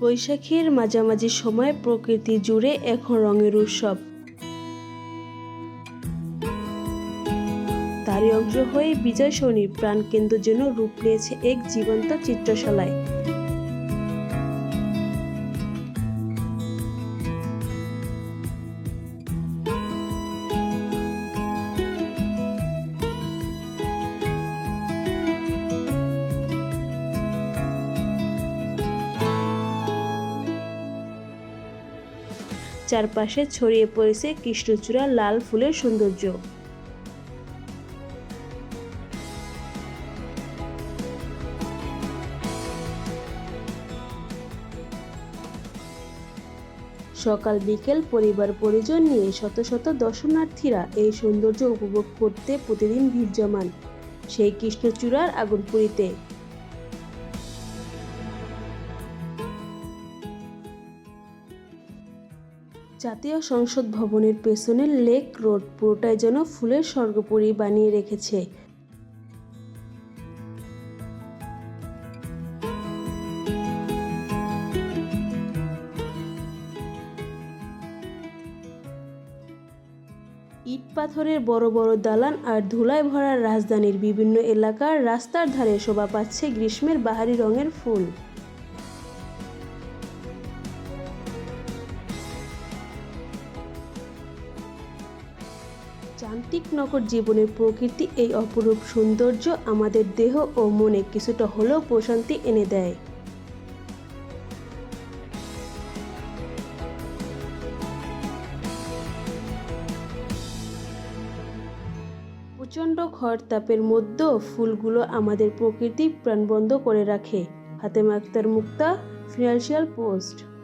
বৈশাখীর মাঝামাঝি সময় প্রকৃতি জুড়ে এখন রঙের উৎসব। তারই অংশ হয়ে বিজয় শনির প্রাণকেন্দ্র যেন রূপ নিয়েছে এক জীবন্ত চিত্রশালায়। চারপাশে ছড়িয়ে পড়েছে কৃষ্ণচূড়া লাল ফুলের সৌন্দর্য। সকাল বিকেল পরিবার পরিজন নিয়ে শত শত দর্শনার্থীরা এই সৌন্দর্য উপভোগ করতে প্রতিদিন ভিড় জমান। সেই কৃষ্ণচূড়ার আগুনপুরীতে জাতীয় সংসদ ভবনের পেছনের লেক রোড পুরোটাই যেন ফুলের স্বর্গপুরী বানিয়ে রেখেছে। ইট পাথরের বড় বড় দালান আর ধুলায় ভরা রাজধানীর বিভিন্ন এলাকার রাস্তার ধারে শোভা পাচ্ছে গ্রীষ্মের বাহারি রঙের ফুল। যান্ত্রিক নগর জীবনের প্রকৃতি, এই অপরূপ সৌন্দর্য আমাদের দেহ ও মনে কিছুটা হলেও প্রশান্তি এনে দেয়। প্রচণ্ড খরতাপের মধ্যেও ফুলগুলো আমাদের প্রকৃতি প্রাণবন্ধ করে রাখে। Hatema Akter Mukta, financial post.